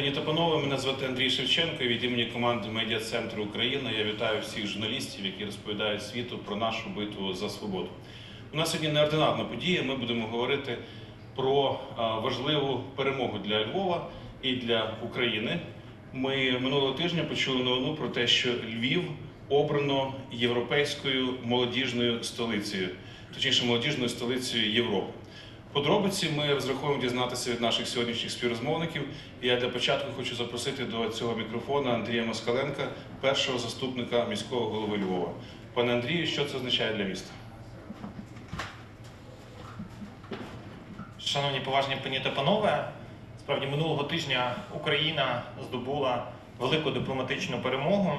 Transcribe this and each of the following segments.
Пані та панове, мене звати Андрій Шевченко. і Від імені команди Медіа Центру Україна я вітаю всіх журналістів, які розповідають світу про нашу битву за свободу. У нас сьогодні неординарна подія. Ми будемо говорити про важливу перемогу для Львова і для України. Ми минулого тижня почули новину про те, що Львів обрано європейською молодіжною столицею, точніше молодіжною столицею Європи. Подробиці ми розраховуємо дізнатися від наших сьогоднішніх співрозмовників. Я для початку хочу запросити до цього мікрофона Андрія Москаленка, першого заступника міського голови Львова. Пане Андрію, що це означає для міста? Шановні поважні пані та панове, справді минулого тижня Україна здобула велику дипломатичну перемогу.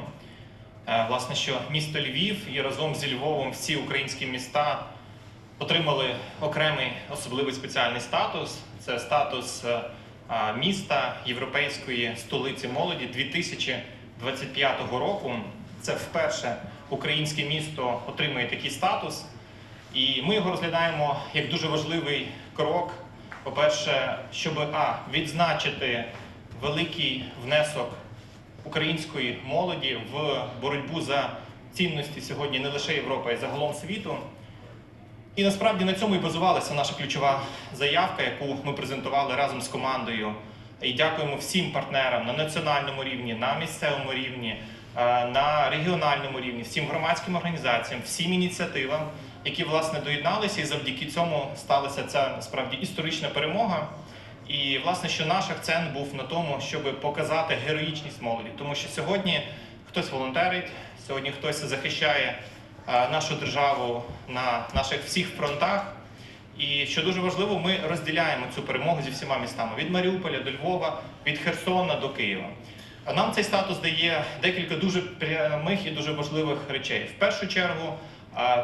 Е, Власне, що місто Львів і разом зі Львовом всі українські міста отримали окремий особливий спеціальний статус. Це статус е, міста Європейської столиці молоді 2025 року. Це вперше українське місто отримує такий статус. І ми його розглядаємо як дуже важливий крок. По-перше, щоб а, відзначити великий внесок української молоді в боротьбу за цінності сьогодні не лише Європи, а й загалом світу. І насправді на цьому і базувалася наша ключова заявка, яку ми презентували разом з командою. І дякуємо всім партнерам на національному рівні, на місцевому рівні, е, на регіональному рівні, всім громадським організаціям, всім ініціативам, які власне доєдналися, і завдяки цьому сталася ця справді історична перемога. І власне, що наш акцент був на тому, щоб показати героїчність молоді, тому що сьогодні хтось волонтерить, сьогодні хтось захищає нашу державу на наших всіх фронтах. І що дуже важливо, ми розділяємо цю перемогу зі всіма містами від Маріуполя до Львова, від Херсона до Києва. Нам цей статус дає декілька дуже прямих і дуже важливих речей. В першу чергу,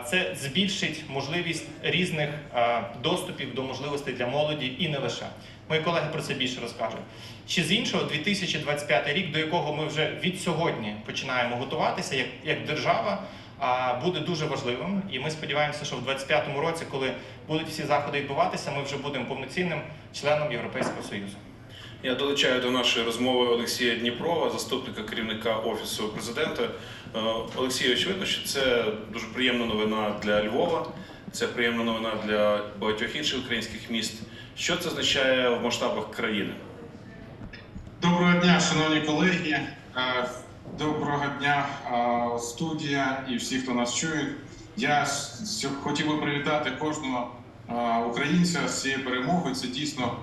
це збільшить можливість різних доступів до можливостей для молоді і не лише. Мої колеги про це більше розкажуть. Чи з іншого, 2025 рік, до якого ми вже від сьогодні починаємо готуватися як, як держава, буде дуже важливим. І ми сподіваємося, що в 2025 році, коли будуть всі заходи відбуватися, ми вже будемо повноцінним членом Європейського Союзу. Я долучаю до нашої розмови Олексія Дніпрова, заступника керівника офісу президента. Е, Олексій, очевидно, що це дуже приємна новина для Львова. Це приємна новина для багатьох інших українських міст. Що це означає в масштабах країни? Доброго дня, шановні колеги. Доброго дня, студія і всі, хто нас чує. Я хотів би привітати кожного українця з цією перемогою. Це дійсно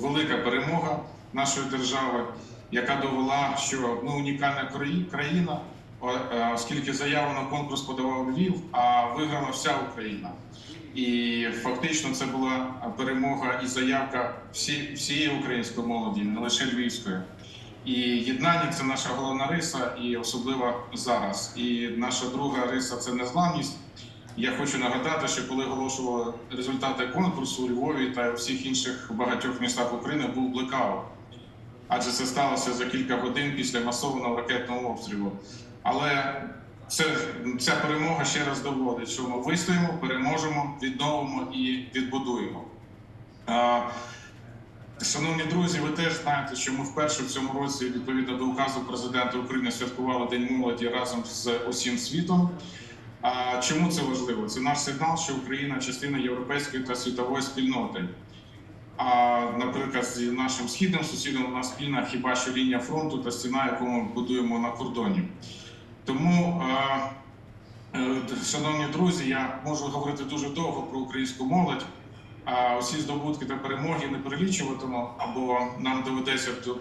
велика перемога нашої держави, яка довела, що ми унікальна країна, е, оскільки заяву на конкурс подавав Львів, а виграла вся Україна. І фактично це була перемога і заявка всієї української молоді, не лише львівської. І єднання це наша головна риса, і особливо зараз. І наша друга риса це незламність. Я хочу нагадати, що коли оголошували результати конкурсу у Львові та у всіх інших багатьох містах України був блекаут. Адже це сталося за кілька годин після масованого ракетного обстрілу. Але це, ця перемога ще раз доводить, що ми вистоїмо, переможемо, відновимо і відбудуємо. Шановні друзі, ви теж знаєте, що ми вперше в цьому році, відповідно до указу президента України, святкували День молоді разом з усім світом. А чому це важливо? Це наш сигнал, що Україна частина європейської та світової спільноти. А, наприклад, з нашим східним сусідом у нас спільна хіба що лінія фронту та стіна, яку ми будуємо на кордоні. Тому, е, шановні друзі, я можу говорити дуже довго про українську молодь. А усі здобутки та перемоги не перелічуватиму, або нам доведеться тут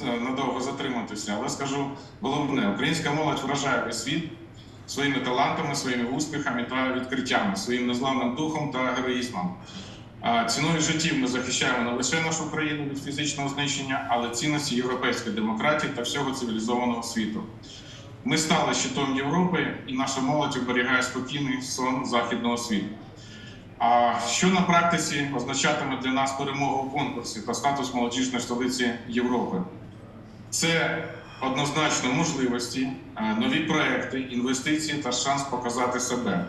е, надовго затриматися. Але скажу головне: українська молодь вражає весь світ своїми талантами, своїми успіхами та відкриттями, своїм незламним духом та героїзмом. Ціною життів ми захищаємо не лише нашу країну від фізичного знищення, але цінності європейської демократії та всього цивілізованого світу. Ми стали щитом Європи, і наша молодь оберігає спокійний сон західного світу. А що на практиці означатиме для нас перемогу у конкурсі та статус молодіжної столиці Європи? Це однозначно можливості, е, нові проекти, інвестиції та шанс показати себе.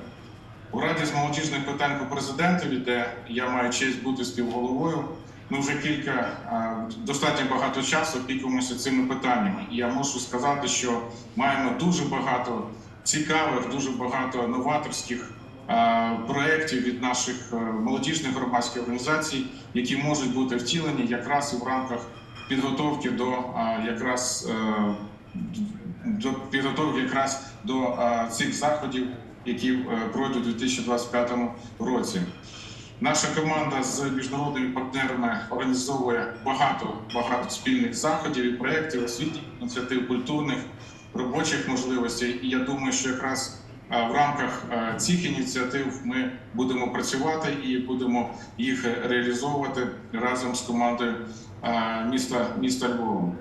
У Раді з молодіжних питань по президентові, де я маю честь бути співголовою, ми вже кілька е, достатньо багато часу опікуємося цими питаннями. І я можу сказати, що маємо дуже багато цікавих, дуже багато новаторських проєктів від наших е, молодіжних громадських організацій, які можуть бути втілені якраз в рамках підготовки до е, якраз е, до підготовки якраз до е, цих заходів, які е, пройдуть у 2025 році. Наша команда з міжнародними партнерами організовує багато багато спільних заходів і проєктів, освітніх ініціатив, культурних, робочих можливостей. І я думаю, що якраз е, в рамках е, цих ініціатив ми будемо працювати і будемо їх реалізовувати разом з командою е, міста міста Львова.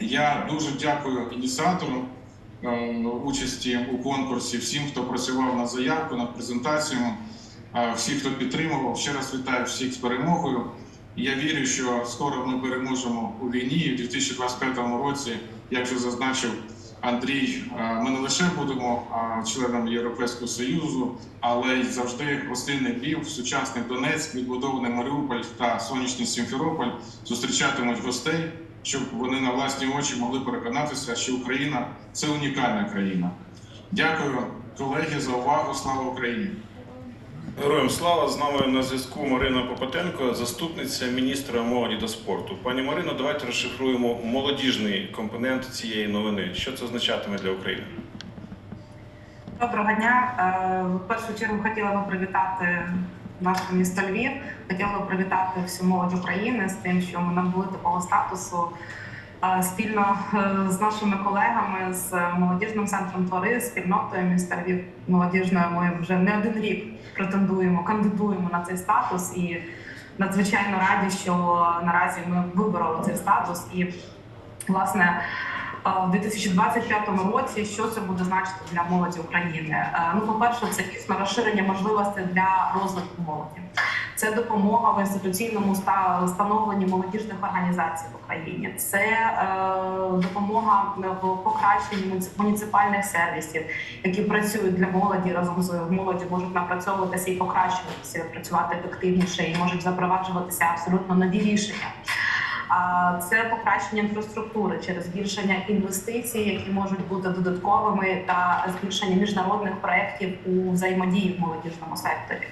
Я дуже дякую ініціаторам е, участі у конкурсі, всім, хто працював на заявку, над презентацією, е, всі, хто підтримував. Ще раз вітаю всіх з перемогою. Я вірю, що скоро ми переможемо у війні. В 2025 році, як вже зазначив Андрій, е, ми не лише будемо членом Європейського Союзу, але й завжди гостинний Львів, сучасний Донецьк, відбудований Маріуполь та сонячний Сімферополь зустрічатимуть гостей, щоб вони на власні очі могли переконатися, що Україна це унікальна країна. Дякую, колеги, за увагу. Слава Україні! Героям слава з нами на зв'язку Марина Попотенко, заступниця міністра молоді та спорту. Пані Марино, давайте розшифруємо молодіжний компонент цієї новини. Що це означатиме для України? Доброго дня. Е, В першу чергу хотіла би привітати наше місто Львів. Хотіла би привітати всю молодь України з тим, що ми набули такого статусу спільно е, з нашими колегами з молодіжним центром твори, спільнотою міста Львів молодіжною. Ми вже не один рік претендуємо, кандидуємо на цей статус і надзвичайно раді, що наразі ми вибороли цей статус і власне. е, В 2025 році що це буде значити для молоді України? Е, Ну, по-перше, це дійсно розширення можливостей для розвитку молоді. Це допомога в інституційному ста- становленні молодіжних організацій в Україні. Це е, допомога в покращенні муніципальних сервісів, які працюють для молоді разом з молоді, можуть напрацьовуватися і покращуватися, працювати ефективніше і можуть запроваджуватися абсолютно нові рішення. Це покращення інфраструктури через збільшення інвестицій, які можуть бути додатковими, та збільшення міжнародних проєктів у взаємодії в молодіжному секторі.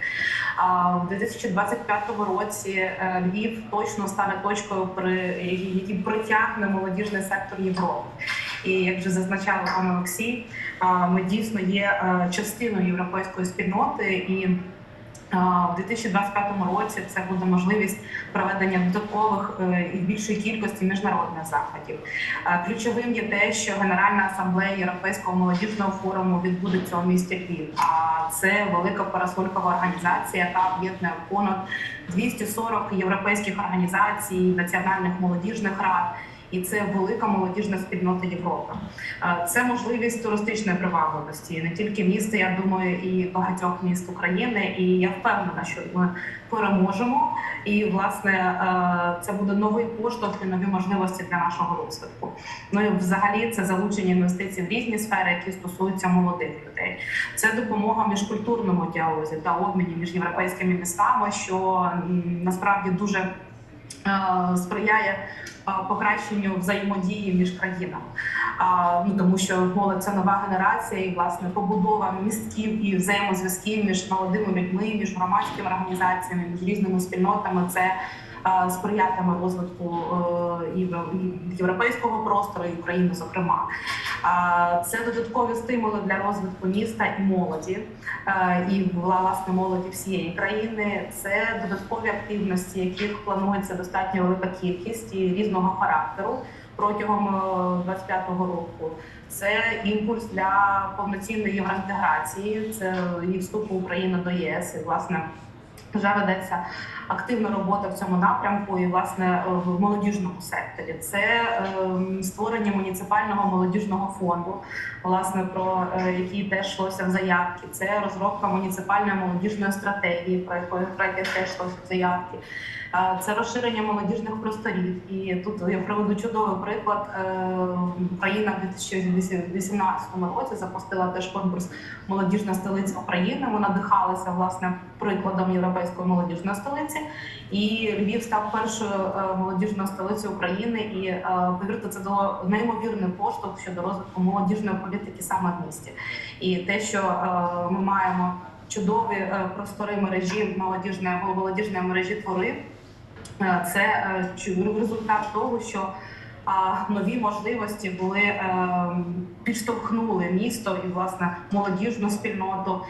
В 2025 році е, Львів точно стане точкою, при якій притягне молодіжний сектор Європи. І як вже зазначав пан Олексій, ми дійсно є е, частиною європейської спільноти і. В 2025 році це буде можливість проведення додаткових е, і більшої кількості міжнародних заходів. Е, Ключовим є те, що Генеральна асамблея Європейського молодіжного форуму відбудеться у місті Львів. А це велика парасолькова організація, яка об'єднує понад 240 європейських організацій, національних молодіжних рад. І це велика молодіжна спільнота Європи. Це можливість туристичної привабливості не тільки міста, я думаю, і багатьох міст України. І я впевнена, що ми переможемо. І власне це буде новий поштовх і нові можливості для нашого розвитку. Ну і взагалі це залучення інвестицій в різні сфери, які стосуються молодих людей. Це допомога міжкультурному діалозі та обміні між європейськими містами, що насправді дуже сприяє е, покращенню взаємодії між країнами. Ну тому що молодь це нова генерація, і власне побудова містків і взаємозв'язків між молодими людьми, між громадськими організаціями, між різними спільнотами. Це е, сприятиме розвитку е, і європейського простору, і України, зокрема. А, Це додаткові стимули для розвитку міста і молоді, е, і вла- власне молоді всієї країни. Це додаткові активності, яких планується достатньо велика кількість і різного характеру протягом 25-го року. Це імпульс для повноцінної євроінтеграції, це і вступу України до ЄС. І власне вже ведеться активна робота в цьому напрямку, і власне в молодіжному секторі. Це ем, створення муніципального молодіжного фонду, власне про е, який теж йшлося в заявці. Це розробка муніципальної молодіжної стратегії, про яку теж йшлося в заявці. Е, Це розширення молодіжних просторів. І тут я приведу чудовий приклад. Е, Україна в 2018 році запустила теж конкурс Молодіжна столиця України. Ми надихалися власне прикладом європейської молодіжної столиці. І Львів став першою е, молодіжною столицею України. І е, повірте, це дало неймовірний поштовх щодо розвитку молодіжної політики саме в місті. І те, що е, ми маємо чудові е, простори мережі молодіжної молодіжної мережі твори. Е, Це е, результат того, що нові можливості були е, підштовхнули місто і власне молодіжну спільноту,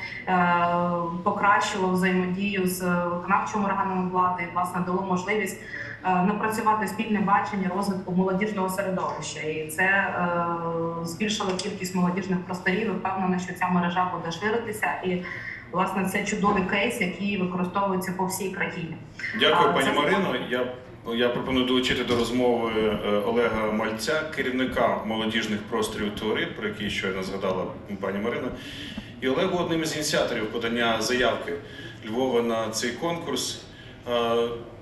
покращило взаємодію з виконавчими органами влади, і власне дало можливість напрацювати спільне бачення розвитку молодіжного середовища, і це збільшило кількість молодіжних просторів. Впевнена, що ця мережа буде ширитися і. Власне, це чудовий кейс, який використовується по всій країні. Дякую, А, пані це- Марино. Я, я пропоную долучити до розмови е, Олега Мальця, керівника молодіжних просторів твори, про який щойно згадала пані Марина. І Олегу одним із ініціаторів подання заявки Львова на цей конкурс.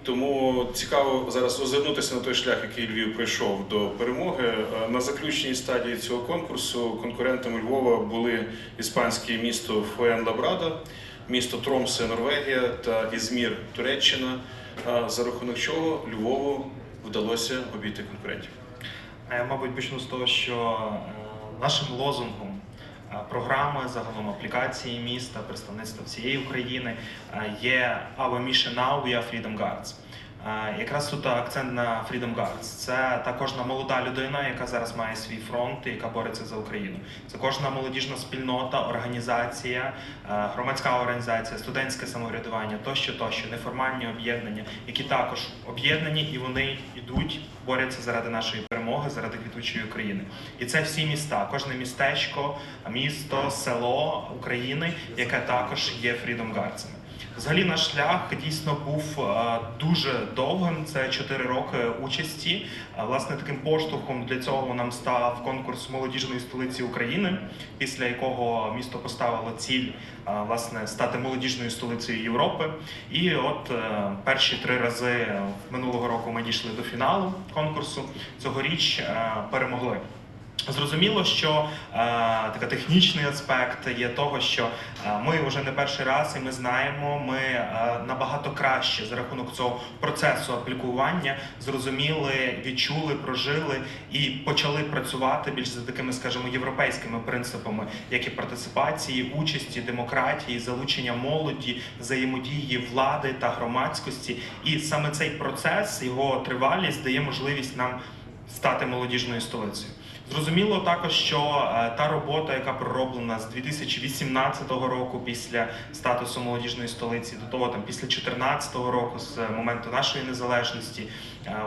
Тому цікаво зараз озирнутися на той шлях, який Львів пройшов до перемоги. На заключній стадії цього конкурсу конкурентами Львова були іспанське місто Фуен Лабрада, місто Тромсе, Норвегія та Ізмір, Туреччина. За рахунок чого Львову вдалося обійти конкурентів. А Я, мабуть, почну з того, що е, нашим лозунгом програми, загалом аплікації міста, представництва всієї України е, є Our Mission Now, We are Freedom Guards. Якраз тут акцент на Freedom Guards. Це та кожна молода людина, яка зараз має свій фронт і яка бореться за Україну. Це кожна молодіжна спільнота, організація, е, громадська організація, студентське самоврядування, тощо, тощо, неформальні об'єднання, які також об'єднані і вони йдуть, борються заради нашої перемоги, заради квітучої України. І це всі міста, кожне містечко, місто, село України, яке також є Freedom Guards'ами. Взагалі наш шлях дійсно був е, дуже довгим. Це 4 роки участі. Е, Власне, таким поштовхом для цього нам став конкурс молодіжної столиці України, після якого місто поставило ціль е, власне стати молодіжною столицею Європи. І от перші три рази минулого року ми дійшли до фіналу конкурсу. Цьогоріч перемогли. Зрозуміло, що е, такий технічний аспект є того, що е, ми вже не перший раз, і ми знаємо, ми е, набагато краще за рахунок цього процесу аплікування зрозуміли, відчули, прожили і почали працювати більш за такими, скажімо, європейськими принципами, як і партиципації, участі, демократії, залучення молоді, взаємодії влади та громадськості. І саме цей процес, його тривалість дає можливість нам стати молодіжною столицею. Зрозуміло також, що е, та робота, яка пророблена з 2018 року після статусу молодіжної столиці, до того там після 2014 року, з моменту нашої незалежності,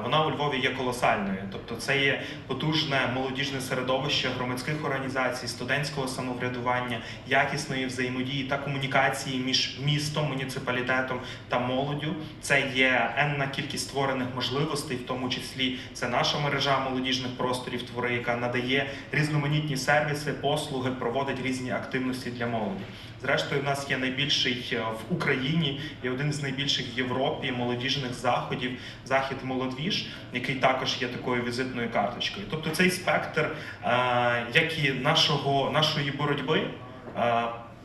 вона у Львові є колосальною. Тобто, це є потужне молодіжне середовище громадських організацій, студентського самоврядування, якісної взаємодії та комунікації між містом, муніципалітетом та молоддю. Це є енна кількість створених можливостей, в тому числі це наша мережа молодіжних просторів твори, яка надає різноманітні сервіси, послуги, проводить різні активності для молоді. Зрештою, в нас є найбільший е, в Україні і один з найбільших в Європі молодіжних заходів захід молодвіж, який також є такою візитною карточкою. Тобто цей спектр, е, як і нашого нашої боротьби.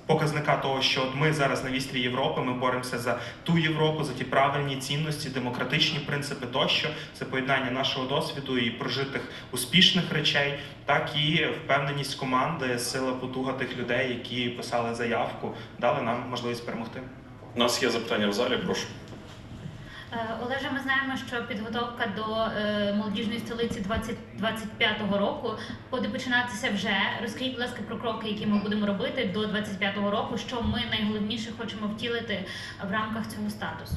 Показника того, що от ми зараз на вістрі Європи, ми боремося за ту Європу, за ті правильні цінності, демократичні принципи тощо. Це поєднання нашого досвіду і прожитих успішних речей, так і впевненість команди, сила потуга тих людей, які писали заявку, дали нам можливість перемогти. У нас є запитання в залі, прошу. Е, Олеже, ми знаємо, що підготовка до е, молодіжної столиці 2025 року буде починатися вже. Розкажіть, будь ласка, про кроки, які ми будемо робити до 2025 року. Що ми найголовніше хочемо втілити в рамках цього статусу?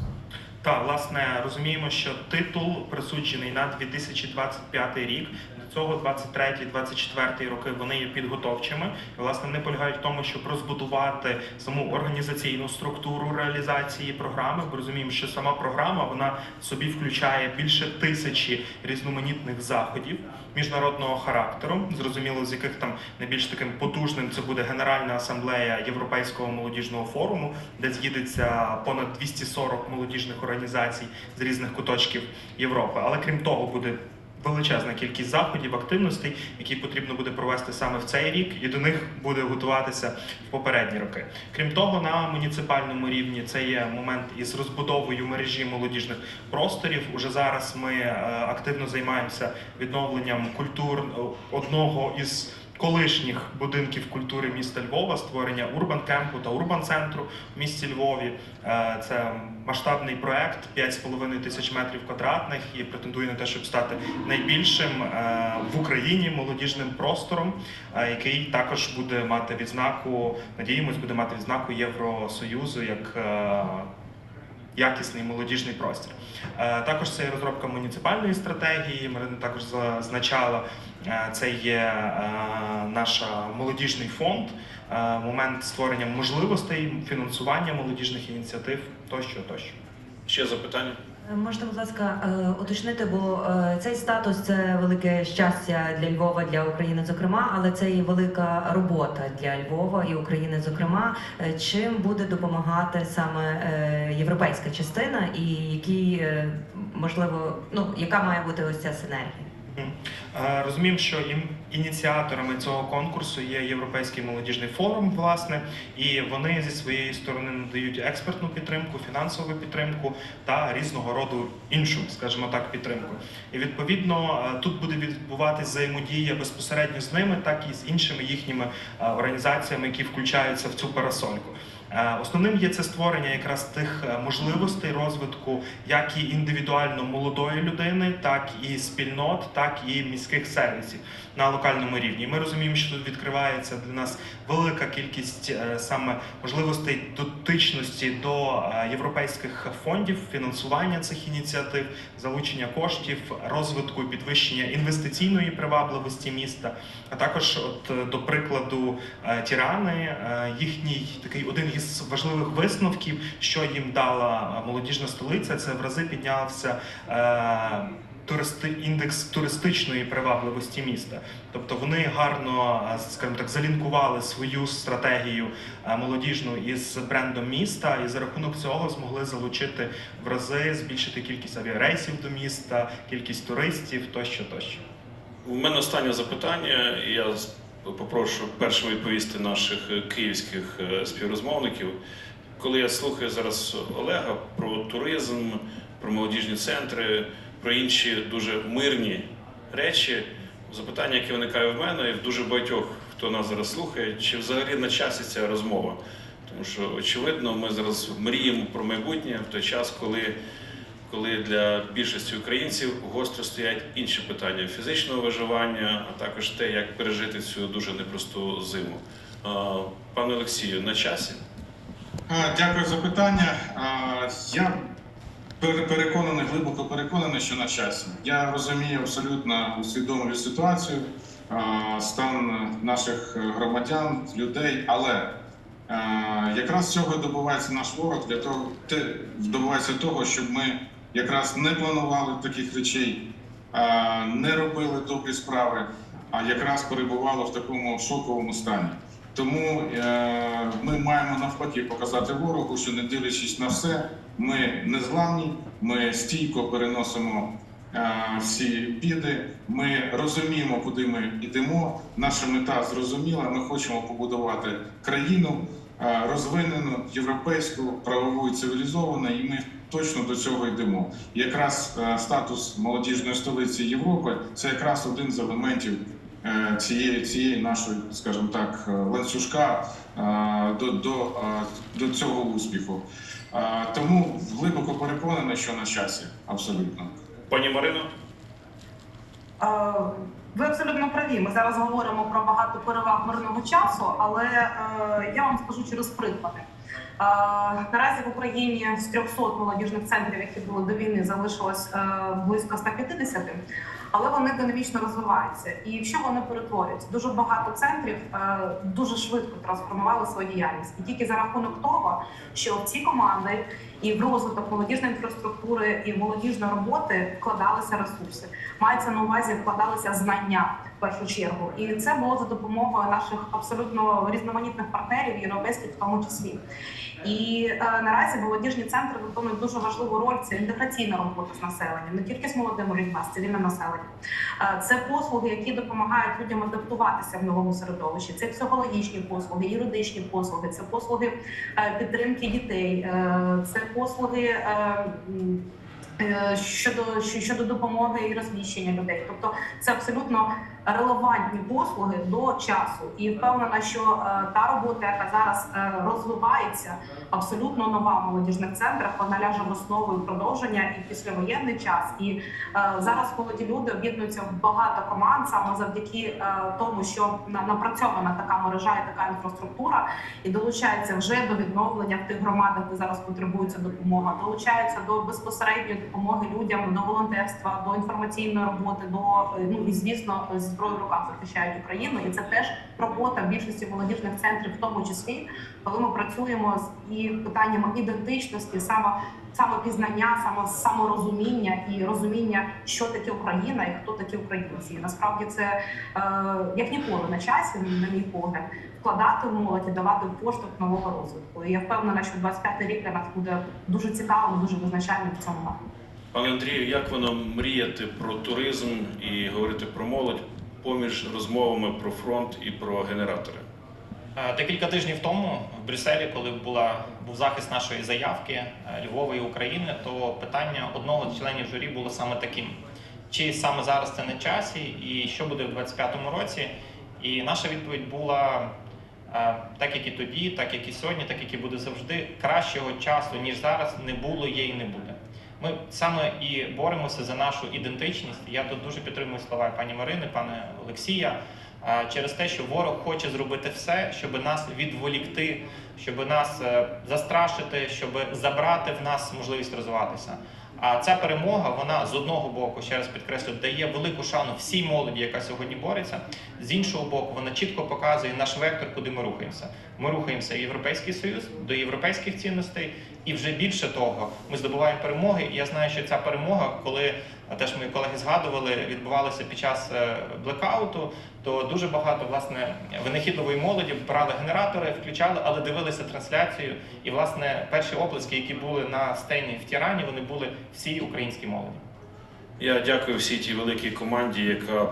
Та власне розуміємо, що титул присуджений на 2025 рік. Цього 23-24 роки вони є підготовчими. І, власне, вони полягають в тому, щоб розбудувати саму організаційну структуру реалізації програми. Бо розуміємо, що сама програма вона собі включає більше тисячі різноманітних заходів міжнародного характеру. Зрозуміло, з яких там найбільш таким потужним це буде Генеральна асамблея Європейського молодіжного форуму, де з'їдеться понад 240 молодіжних організацій з різних куточків Європи. Але крім того, буде величезна кількість заходів, активностей, які потрібно буде провести саме в цей рік, і до них буде готуватися в попередні роки. Крім того, на муніципальному рівні це є момент із розбудовою мережі молодіжних просторів. Уже зараз ми е, активно займаємося відновленням культур е, одного із колишніх будинків культури міста Львова, створення урбан кемпу та урбан центру в місті Львові. Е, Це масштабний проект 5,5 тисяч метрів квадратних і претендує на те, щоб стати найбільшим е, в Україні молодіжним простором, е, який також буде мати відзнаку, надіємось, буде мати відзнаку Євросоюзу як якісний молодіжний простір. Також це розробка муніципальної стратегії. Марина також зазначала. Е, Це є е, наш молодіжний фонд, е, момент створення можливостей, фінансування молодіжних ініціатив тощо, тощо. Ще запитання? Можна, будь ласка, е, уточнити, бо е, цей статус це велике щастя для Львова, для України, зокрема, але це і велика робота для Львова і України, зокрема. Е, Чим буде допомагати саме е, європейська частина, і які е, можливо, ну яка має бути ось ця синергія? Мгм. Розуміємо, що ініціаторами цього конкурсу є Європейський молодіжний форум, власне, і вони зі своєї сторони надають експертну підтримку, фінансову підтримку та різного роду іншу, скажімо так, підтримку. І відповідно тут буде відбуватись взаємодія безпосередньо з ними, так і з іншими їхніми організаціями, які включаються в цю парасольку. Е, Основним є це створення якраз тих е, можливостей розвитку як і індивідуально молодої людини, так і спільнот, так і міських сервісів на локальному рівні. Ми розуміємо, що тут відкривається для нас велика кількість е, саме можливостей дотичності до е, європейських фондів, фінансування цих ініціатив, залучення коштів, розвитку і підвищення інвестиційної привабливості міста. А також, от е, до прикладу, Тірани, їхній такий один із важливих висновків, що їм дала молодіжна столиця, це в рази піднявся. Туристи індекс туристичної привабливості міста, тобто вони гарно, е, скажімо так, залінкували свою стратегію е, молодіжну із брендом міста, і за рахунок цього змогли залучити в рази збільшити кількість авіарейсів до міста, кількість туристів тощо, тощо. У мене останнє запитання. Я попрошу першим відповісти наших київських е, співрозмовників. Коли я слухаю зараз Олега про туризм, про молодіжні центри, про інші дуже мирні речі, запитання, яке виникає в мене, і в дуже багатьох, хто нас зараз слухає, чи взагалі на часі ця розмова? Тому що, очевидно, ми зараз мріємо про майбутнє в той час, коли коли для більшості українців гостро стоять інші питання фізичного виживання, а також те, як пережити цю дуже непросту зиму. Пане Олексію, на часі? Дякую за питання. Я переконаний, глибоко переконаний, що на часі. Я розумію абсолютно усвідомлюю ситуацію, стан наших громадян, людей, але якраз цього добувається наш ворог для того, добувається того, щоб ми якраз не планували таких речей, не робили добрі справи, а якраз перебували в такому шоковому стані. Тому е, ми маємо навпаки показати ворогу, що не дивлячись на все, ми не зламні, ми стійко переносимо е, всі біди. Ми розуміємо, куди ми йдемо. Наша мета зрозуміла. Ми хочемо побудувати країну е, розвинену, європейську, правову і цивілізовану, і ми точно до цього йдемо. Якраз статус молодіжної столиці Європи це якраз один з елементів цієї, цієї нашої, скажімо так, е, ланцюжка е, до, до, е, до цього успіху. Е, Тому глибоко переконаний, що на часі, абсолютно. Пані Марино? Е, Ви абсолютно праві. Ми зараз говоримо про багато переваг мирного часу, але е, я вам скажу через приклади. Наразі в Україні з 300 молодіжних центрів, які були до війни, залишилось е, близько 150, але вони динамічно розвиваються. І якщо вони перетворюються, дуже багато центрів е, дуже швидко трансформували свою діяльність. І тільки за рахунок того, що в ці команди і в розвиток молодіжної інфраструктури і молодіжної роботи вкладалися ресурси. Мається на увазі вкладалися знання першу чергу, і це було за допомогою наших абсолютно різноманітних партнерів, європейських в тому числі. І е, наразі молодіжні центри виконують дуже важливу роль. Це інтеграційна робота з населенням, не тільки з молодими людьми, з цивільним населенням. Е, Це послуги, які допомагають людям адаптуватися в новому середовищі. Це психологічні послуги, юридичні послуги, це послуги е, підтримки дітей, е, це послуги. е, е, Щодо щодо допомоги і розміщення людей, тобто це абсолютно релевантні послуги до часу, і впевнена, що е, та робота, яка зараз е, розвивається, абсолютно нова в молодіжних центрах, вона ляже в основу продовження і післявоєнний час. І е, зараз молоді люди об'єднуються в багато команд саме завдяки тому, що на- напрацьована така мережа і така інфраструктура, і долучаються вже до відновлення в тих громадах, де зараз потребується допомога, долучаються до безпосередньої допомоги людям, до волонтерства, до інформаційної роботи, до ну і звісно зі зброєю в руках захищають Україну. І це теж робота більшості молодіжних центрів, в тому числі, коли ми працюємо з і питаннями ідентичності, саме самопізнання, саме саморозуміння і розуміння, що таке Україна і хто такі українці. І насправді це е, як ніколи на часі, на мій погляд, вкладати в молодь і давати поштовх нового розвитку. І я впевнена, що 25-й рік для нас буде дуже цікавим, дуже визначальним в цьому. Пане Андрію, як воно мріяти про туризм і говорити про молодь поміж розмовами про фронт і про генератори? Е, Декілька тижнів тому в Брюсселі, коли була був захист нашої заявки е, Львова і України, то питання одного з членів журі було саме таким: чи саме зараз це на часі, і що буде в 25-му році? І наша відповідь була е, так, як і тоді, так як і сьогодні, так як і буде завжди. Кращого часу ніж зараз не було, є і не буде. Ми саме і боремося за нашу ідентичність. Я тут дуже підтримую слова пані Марини, пане Олексія. Через те, що ворог хоче зробити все, щоб нас відволікти, щоб нас е, застрашити, щоб забрати в нас можливість розвиватися. А ця перемога, вона з одного боку, ще раз підкреслю, дає велику шану всій молоді, яка сьогодні бореться. З іншого боку, вона чітко показує наш вектор, куди ми рухаємося. Ми рухаємося в Європейський Союз до європейських цінностей, і вже більше того, ми здобуваємо перемоги. І я знаю, що ця перемога, коли теж мої колеги згадували, відбувалася під час е, блекауту, то дуже багато власне винахідливої молоді брали генератори, включали, але дивилися трансляцію. І власне перші оплески, які були на стені в Тірані, вони були всій українській молоді. Я дякую всій тій великій команді, яка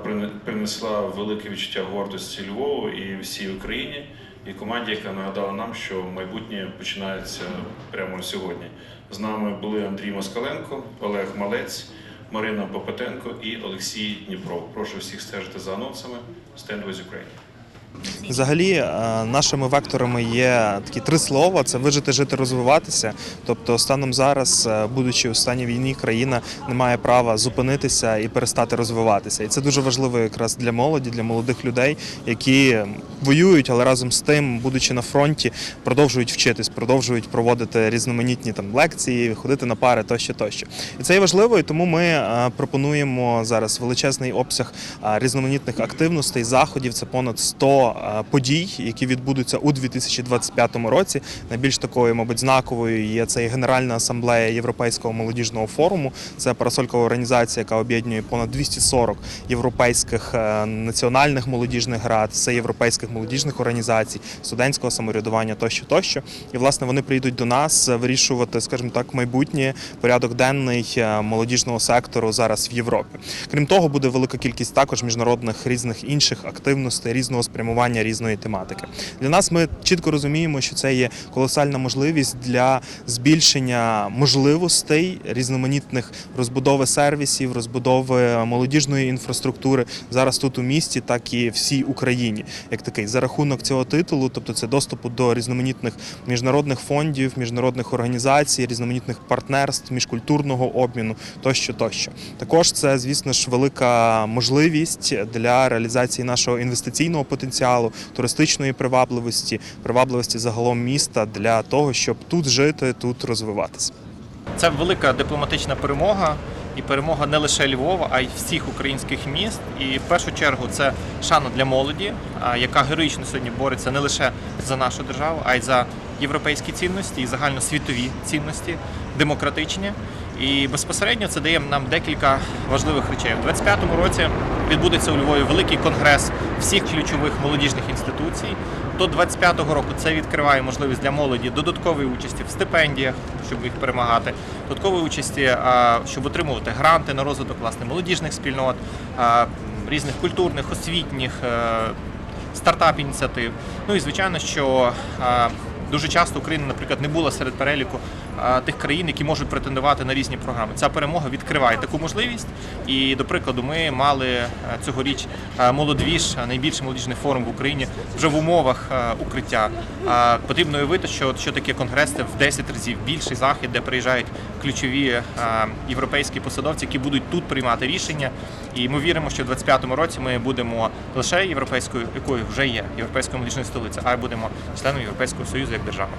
принесла велике відчуття гордості Львову і всій Україні, і команді, яка нагадала нам, що майбутнє починається прямо сьогодні. З нами були Андрій Москаленко, Олег Малець, Марина Попетенко і Олексій Дніпров. Прошу всіх стежити за анонсами. Stand with Ukraine. Взагалі, е, нашими векторами є такі три слова: це вижити, жити, розвиватися. Тобто, станом зараз, е, будучи у стані війни, країна не має права зупинитися і перестати розвиватися. І це дуже важливо якраз для молоді, для молодих людей, які воюють, але разом з тим, будучи на фронті, продовжують вчитись, продовжують проводити різноманітні там лекції, ходити на пари тощо, тощо. І це є важливо, і тому ми е, пропонуємо зараз величезний обсяг різноманітних активностей, заходів. Це понад 100 е, подій, які відбудуться у 2025 році. Найбільш такою, мабуть, знаковою є це Генеральна асамблея Європейського молодіжного форуму. Це парасолькова організація, яка об'єднує понад 240 європейських е, національних молодіжних рад, це європейських молодіжних організацій, студентського самоврядування тощо, тощо. І власне вони прийдуть до нас вирішувати, скажімо так, майбутнє порядок денний е, молодіжного сектору зараз в Європі. Крім того, буде велика кількість також міжнародних різних інших активностей, різного спрямування, різної тематики. Для нас ми чітко розуміємо, що це є колосальна можливість для збільшення можливостей різноманітних розбудови сервісів, розбудови молодіжної інфраструктури зараз тут у місті, так і всій Україні, як такий за рахунок цього титулу, тобто це доступу до різноманітних міжнародних фондів, міжнародних організацій, різноманітних партнерств, міжкультурного обміну тощо, тощо. Також це, звісно ж, велика можливість для реалізації нашого інвестиційного потенціалу, туристичної привабливості, привабливості загалом міста для того, щоб тут жити, тут розвиватися. Це велика дипломатична перемога, і перемога не лише Львова, а й всіх українських міст. І в першу чергу це шана для молоді, яка героїчно сьогодні бореться не лише за нашу державу, а й за європейські цінності і загальносвітові цінності, демократичні. І безпосередньо це дає нам декілька важливих речей. У 2025 році відбудеться у Львові великий конгрес всіх ключових молодіжних інституцій. До 25-го року це відкриває можливість для молоді додаткової участі в стипендіях, щоб їх перемагати, додаткової участі, щоб отримувати гранти на розвиток власне молодіжних спільнот, різних культурних, освітніх. е, стартап ініціатив. Ну і звичайно, що дуже часто Україна, наприклад, не була серед переліку тих країн, які можуть претендувати на різні програми. Ця перемога відкриває таку можливість. І, до прикладу, ми мали е, цьогоріч е, молодвіж, е, найбільший молодіжний форум в Україні вже в умовах е, укриття. Потрібно уявити, що, що таке конгрес це в 10 разів більший захід, де приїжджають ключові е, європейські посадовці, які будуть тут приймати рішення. І ми віримо, що в 2025 році ми будемо лише європейською, якою вже є європейською молодіжною столицею, а й будемо членом Європейського союзу як держава.